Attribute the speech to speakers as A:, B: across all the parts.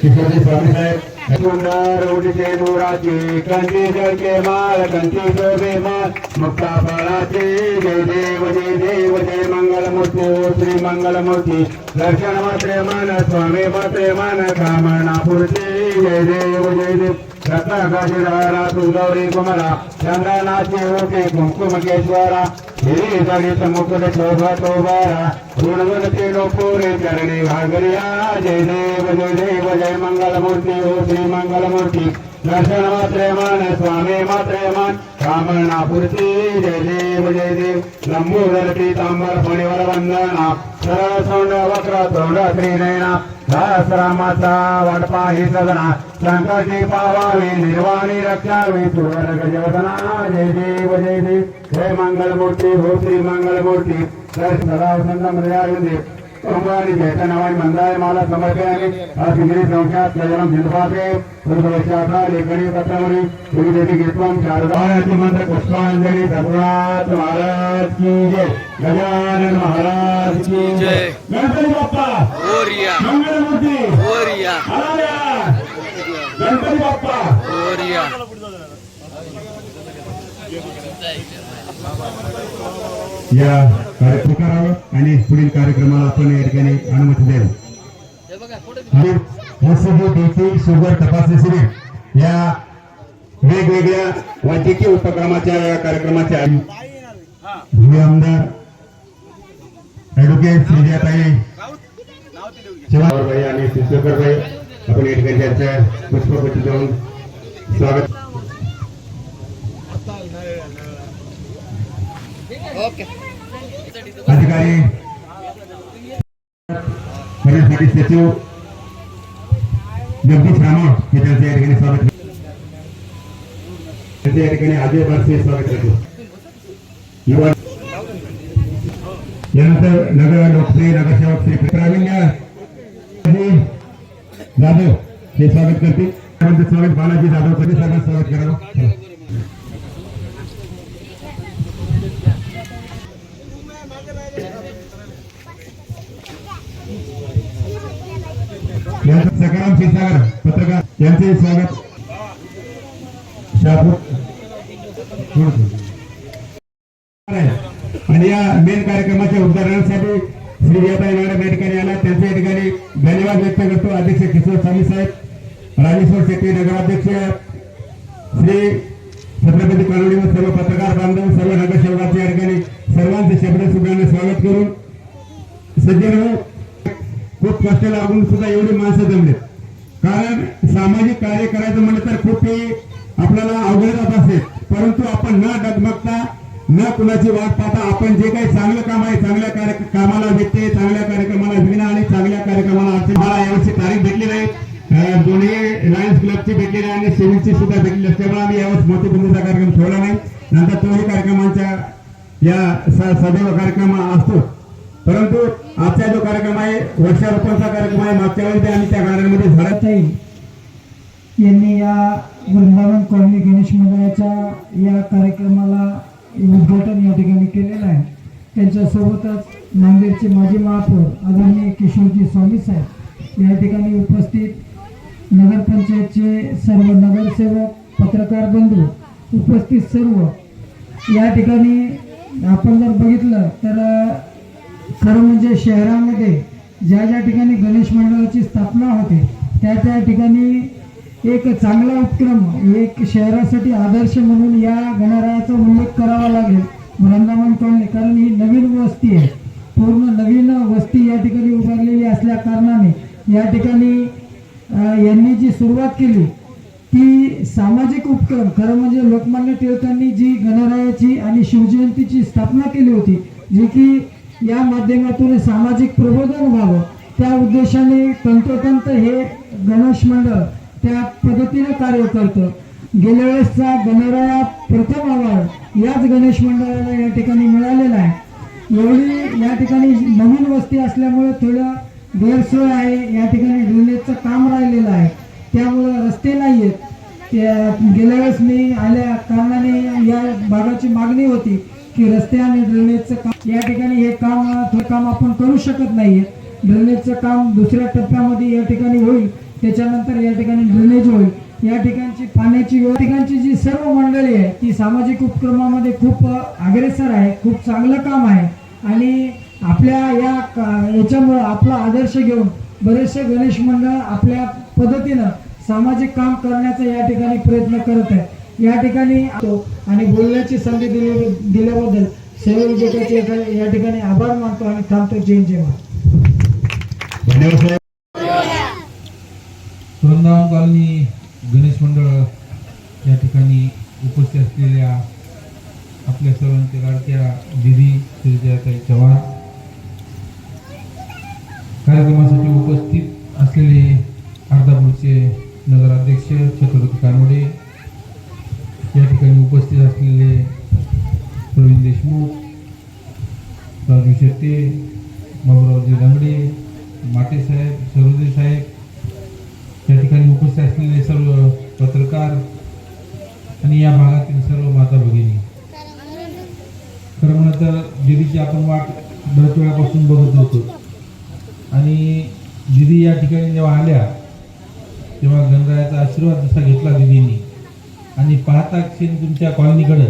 A: किशोरजी स्वामी साहेब उडीचे मोराची कंठी जळके माल कंठी माल मुक्ता बाळाचे जय देव जय देव जय मंगलमूर्ती श्री मंगलमूर्ती. दर्शन मात्रे मान स्वामी मात्रे मान कामना जय देव जय देव. रत्नाकाशीधारा तू गौरी कुमरा चंदनाचे ओके कुंकुमकेश्वरा हिरी दलित मुकुट शोभा तोबारा गुणगुणते लोपोरे चरणी भागरिया जय देव जय देव जय मंगलमूर्ती ओ श्री मंगलमूर्ती. दर्शन मात्रे मन स्वामी मात्रे मन कामना पूर्ती जय देव जय देव। लंबोदर पीतांबर फणीवर वंदना सरळ सोंड वक्र तोंड त्रिनयना सहस्रामाचा वाटपा ही सदना संकटी पावावी निर्वाणी रक्षावी सुवर गजवदना जय देव जय देव। जय मंगलमूर्ती हो श्री मंगलमूर्ती जय सदाव संत मर्यादेव ओंगारी चैतन्यवाणी मंदाय माला समर्पयामि असिंद्री संख्यात जयरम सिंधपाते पुरुषवश्यात्रा लेखनी पत्रमणि देवी देवी गीतवम शारदायति मंत्र पुष्पांजलि। सतनाथ महाराज की जय। गजानन महाराज की जय। गणपती बाप्पा।
B: ओरिया।
A: मंगलमूर्ती।
B: ओरिया।
A: आलाया गणपती बाप्पा।
B: ओरिया।
A: या कार्यक्रम आणि पुढील कार्यक्रमाला आपण या ठिकाणी अनुमती द्यावी शुगर तपासणी शिबिर या वेगवेगळ्या वैद्यकीय उपक्रमाच्या या कार्यक्रमाचे आमदार ऍडव्होकेट श्रीजयाताई भाई आणि भाई आपण या ठिकाणी त्यांच्या पुष्पपती जाऊन स्वागत अधिकारी करण्यासाठी सचिव जगदीश रामोट हे त्यांचं या ठिकाणी स्वागत त्यांचे या ठिकाणी अजय बारसे स्वागत करतो. युवा यानंतर नगर लोकप्रिय नगरसेवक श्री प्रावीण्य जाधव हे स्वागत करतील. त्यानंतर स्वागत बालाजी जाधव कधी स्वागत स्वागत करावं? चला. यांचं क्षीरसागर पत्रकार यांचे स्वागत. आणि या मेन कार्यक्रमाच्या उद्घाटनासाठी श्री जयताई मॅडम या ठिकाणी आला. त्यांच्या या ठिकाणी धन्यवाद व्यक्त करतो. अध्यक्ष किशोर स्वामी साहेब राजेश्वर शेट्टी नगराध्यक्ष श्री छत्रपती कानोडी व सर्व पत्रकार बांधव सर्व नगरसेवकांच्या या ठिकाणी सर्वांचे शब्द सुद्धा स्वागत करून सज्जन हो. खूप कष्ट लागून सुद्धा एवढी माणसं जमलेत. कारण सामाजिक कार्य करायचं म्हणलं तर खूप काही आपल्याला अवघड जात असेल. परंतु आपण न डगमगता न कुणाची वाट पाहता आपण जे काही चांगलं काम आहे चांगल्या कार्य कामाला भेटते चांगल्या कार्यक्रमाला विघ्न आणि चांगल्या कार्यक्रमाला अडचण मला यावर्षी तारीख भेटली नाही. दोन्ही लायन्स क्लबची भेटली नाही आणि सिव्हिलची सुद्धा भेटली असल्यामुळे आम्ही यावर्षी मोतीबंदीचा कार्यक्रम ठेवला नाही. नंतर तोही कार्यक्रमांच्या या सदैव कार्यक्रम असतो. परंतु आजचा जो कार्यक्रम आहे वृक्षारोपणचा कार्यक्रम आहे मागच्या वेळी ते आम्ही त्या गार्डनमध्ये झाडा
C: ताई यांनी या वृंदावन कॉलनी गणेश मंडळाच्या या कार्यक्रमाला उद्घाटन या ठिकाणी केलेलं आहे. त्यांच्यासोबतच नांदेडचे माजी महापौर आदरणीय किशोरजी स्वामी साहेब या ठिकाणी उपस्थित नगरपंचायतचे सर्व नगरसेवक पत्रकार बंधू उपस्थित सर्व. या ठिकाणी आपण जर बघितलं तर खरं म्हणजे शहरामध्ये ज्या ज्या ठिकाणी गणेश मंडळाची स्थापना होते त्या त्या ठिकाणी एक चांगला उपक्रम एक शहरासाठी आदर्श म्हणून या गणरायाचा उल्लेख करावा लागेल. वृंदावन कळणे कारण ही नवीन वस्ती आहे. पूर्ण नवीन वस्ती या ठिकाणी उभारलेली असल्या कारणाने या ठिकाणी यांनी जी सुरुवात केली ती सामाजिक उपक्रम खरं म्हणजे लोकमान्य टिळकांनी जी गणरायाची आणि शिवजयंतीची स्थापना केली होती जी की या माध्यमातून सामाजिक प्रबोधन व्हावं. त्या उद्देशाने तंतोतंत हे गणेश मंडळ त्या पद्धतीने कार्य करतं. गेल्या वेळेसचा गणराया प्रथम अवॉर्ड याच गणेश मंडळाला या ठिकाणी मिळालेला आहे. एवढी या ठिकाणी नवीन वस्ती असल्यामुळे थोडं गैरसोय आहे. या ठिकाणी ड्रेनेजचं काम राहिलेलं आहे. त्यामुळं रस्ते नाही आहेत त्या गेल्या वेळेस मी आल्या कारणाने या भागाची मागणी होती. की रस्ते आणि ड्रेनेजचं काम या ठिकाणी हे काम थोडं काम आपण करू शकत नाहीये. ड्रेनेजचं काम दुसऱ्या टप्प्यामध्ये या ठिकाणी होईल. त्याच्यानंतर या ठिकाणी ड्रेनेज होईल. या ठिकाणची पाण्याची या ठिकाणची जी सर्व मंडळी आहे ती सामाजिक उपक्रमामध्ये खूप अग्रेसर आहे खूप चांगलं काम आहे. आणि आपल्या या याच्यामुळं आपला आदर्श घेऊन बरेचसे गणेश मंडळ आपल्या पद्धतीनं सामाजिक काम करण्याचा या ठिकाणी प्रयत्न करत आहे या ठिकाणी तो आणि बोलण्याची संधी दिली दिल्याबद्दल सेवा विजेत्याचे या- ठिकाणी आभार मानतो आणि थांबतो. जैन जय महाराज.
A: धन्यवाद साहेब.
D: वृंदावन कॉलनी गणेश मंडळ या ठिकाणी उपस्थित असलेल्या आपल्या सर्वांच्या लाडक्या दिदी सुजाताई चव्हाण. कार्यक्रमासाठी उपस्थित असलेले अर्धापूरचे नगराध्यक्ष छत्रपती कानोडे या ठिकाणी उपस्थित असलेले प्रवीण देशमुख राजू शेट्टे बाबुरावजी लंगडे माटे साहेब सरोदे साहेब या ठिकाणी उपस्थित असलेले सर्व पत्रकार आणि या भागातील सर्व माता भगिनी. खरं म्हणलं तर दिदीची आपण वाट बऱ्याच वेळापासून बघत होतो आणि दिदी या ठिकाणी जेव्हा आल्या तेव्हा गणरायाचा आशीर्वाद जसा घेतला दिदींनी. आणि पाहता क्षणी तुमच्या कॉलनीकडं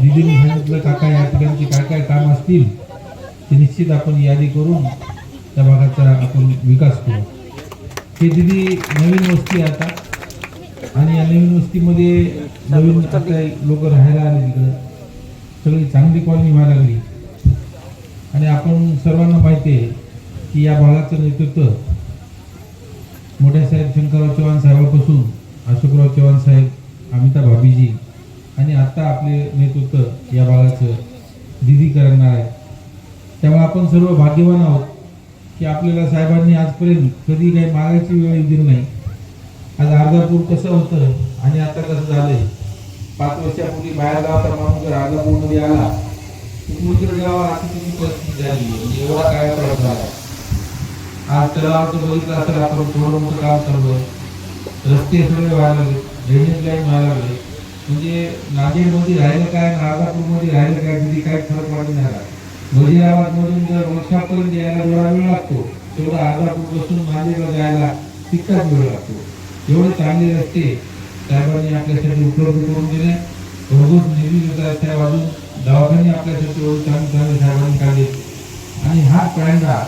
D: दिदीने सांगितलं काका या ठिकाणची काय काय काम असतील ते निश्चित आपण यादी करून त्या भागाचा आपण विकास करू. हे दिदी नवीन वस्ती आता. आणि या नवीन वस्तीमध्ये नवीन आता लोक राहायला आले तिकडं. सगळी चांगली कॉलनी व्हायला लागली. आणि आपण सर्वांना माहिती आहे की या भागाचं नेतृत्व मोठ्या साहेब शंकरराव चव्हाण साहेबापासून अशोकराव चव्हाण साहेब अमिता भाभीजी आणि आत्ता आपले नेतृत्व या भागाचं दिदी करणार आहे. त्यामुळे आपण सर्व भाग्यवान आहोत की आपल्याला साहेबांनी आजपर्यंत कधी काही मागायची वेळ दिली नाही. आज अर्धापूर कसं होतं आणि आता कसं झालंय? पाच वर्षापूर्वी बाहेर गावाचा माणूस जर अर्धापूरमध्ये आला तर मुलगीकडे गावात अशी त्याची परिस्थिती झाली. म्हणजे एवढा काय फरक झाला? आज तलावाचं बघितलं असेल आपण थोडं मोठं काम चालू रस्ते सगळे व्हायला लागले ड्रेनेज लाईन व्हायला लागले म्हणजे नांदेडमध्ये राहिलं काय आणि अर्धापूरमध्ये राहिलं काय तिथे काय फरक पडत नाही राहिला. मधून जर वर्षापर्यंत यायला जेवढा वेळ लागतो तेवढा अर्धापूरपासून नांदेडला जायला तितकाच वेळ लागतो. एवढे चांगले रस्ते साहेबांनी आपल्यासाठी उपलब्ध करून दिले भरघोस निधी देतात त्या बाजून. दवाखाने आपल्यासाठी एवढे चांगले चांगले साहेबांनी काढले. आणि हा पहिल्यांदा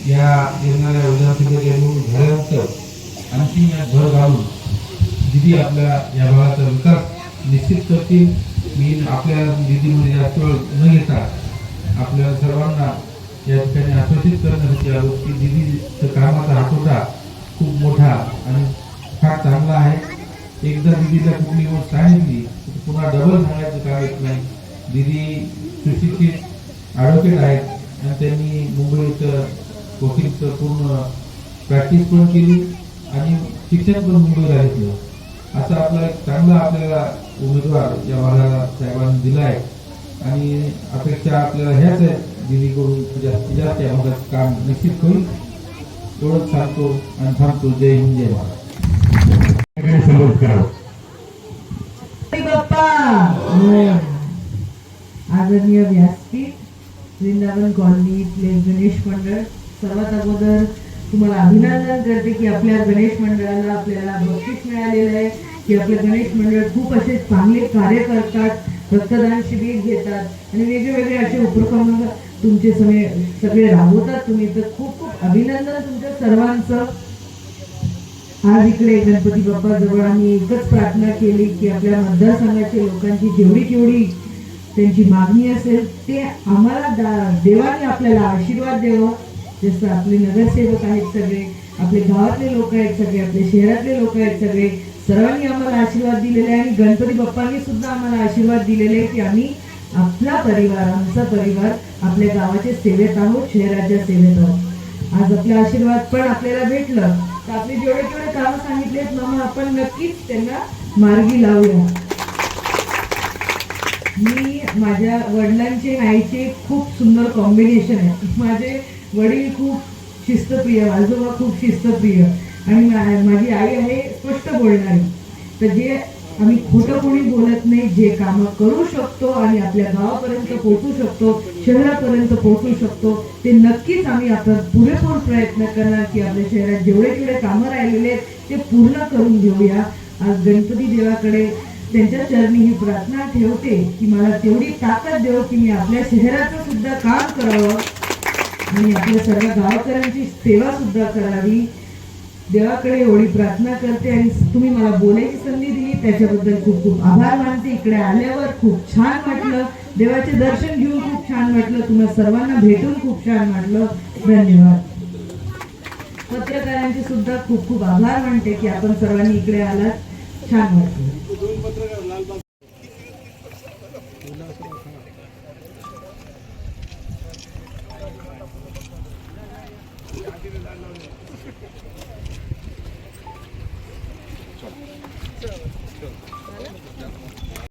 D: या येणाऱ्या विधानसभेच्या निवडणूक झाल्यानंतर आणखी या भर घालून निधी आपल्या या भागाचा विकास निश्चित करतील. मी आपल्या दिदीमध्ये जास्त वेळ न घेता आपल्या सर्वांना या ठिकाणी आश्वासित करण्यासाठी आलो की निधीचं कामाचा आठवडा खूप मोठा आणि फार चांगला आहे. एकदा दिदीला कुठली गोष्ट सांगितली पुन्हा डबल सांगायचं काम येत नाही. दिदी सुशिक्षित ॲडव्होकेट आहेत आणि त्यांनी मुंबईचं वकीलचं पूर्ण प्रॅक्टिस पण केली आणि शिक्षण पण मुंबईला घेतलं. असा आपला एक चांगला आपल्याला उमेदवार या भागाला साहेबांनी दिला आहे आणि अपेक्षा आपल्याला ह्याच आहेत दिदीकडून जास्तीत जास्त या भागात काम निश्चित होईल. एवढंच सांगतो आणि थांबतो. जय हिंद जय
A: करावं.
E: बाप्पा! आदरणीय व्यासपीठ वृंदावन कॉलनी गणेश मंडळ. सर्वात अगोदर तुम्हाला अभिनंदन करते की आपल्या गणेश मंडळाला आपल्याला बक्षीस मिळालेलं आहे. की आपले गणेश मंडळ खूप असे चांगले कार्य करतात रक्तदान शिबिर घेतात आणि वेगवेगळे असे उपक्रम तुमचे सगळे सगळे राबवतात. तुम्ही तर खूप खूप अभिनंदन तुमच्या सर्वांचं. आज इकडे गणपती बाप्पा जवळ आम्ही एकच प्रार्थना केली की आपल्या मतदारसंघाच्या लोकांची जेवढी केवढी त्यांची मागणी असेल ते आम्हाला दा- देवाने आपल्याला आशीर्वाद द्यावा. जसं आपले नगरसेवक आहेत सगळे आपले गावातले लोक आहेत सगळे आपले शहरातले लोक आहेत सगळे सर्वांनी आम्हाला आशीर्वाद दिलेले आहे आणि गणपती बाप्पांनी सुद्धा आम्हाला आशीर्वाद दिलेले की आम्ही आपला परिवार आमचा परिवार आपल्या गावाच्या सेवेत आहोत शहराच्या सेवेत आहोत. आज आपला आशीर्वाद पण आपल्याला भेटलं. तर आपले जेवढे तेवढे कामं सांगितलेत ना मग आपण नक्कीच त्यांना मार्गी लावूया. मी माझ्या वडिलांचे आणि आईचे खूप सुंदर कॉम्बिनेशन आहे माझे वडील खूप शिस्तप्रिय आजोबा खूप शिस्तप्रिय. आणि माझी आई आहे स्पष्ट बोलणारी. तर जे आम्ही खोटं कोणी बोलत नाही जे कामं करू शकतो आणि आपल्या गावापर्यंत पोहोचू शकतो शहरापर्यंत पोहोचू शकतो ते नक्कीच आम्ही आपण पुरेपूर प्रयत्न करणार की आपल्या शहरात जेवढे जेवढे कामं राहिलेले आहेत ते पूर्ण करून घेऊया. आज गणपती देवाकडे त्यांच्या चरणी ही प्रार्थना ठेवते की मला तेवढी ताकद देव की मी आपल्या शहराचं सुद्धा काम करावं आणि आपल्या सर्व गावकऱ्यांची सेवा सुद्धा करावी. देवाकडे एवढी प्रार्थना करते आणि तुम्ही मला बोलायची संधी दिली त्याच्याबद्दल खूप खूप आभार मानते. इकडे आल्यावर खूप छान वाटलं. देवाचे दर्शन घेऊन खूप छान वाटलं. तुम्हाला सर्वांना भेटून खूप छान वाटलं. धन्यवाद. पत्रकारांचे सुद्धा खूप खूप आभार मानते की आपण सर्वांनी इकडे आलात. छान वाटलं.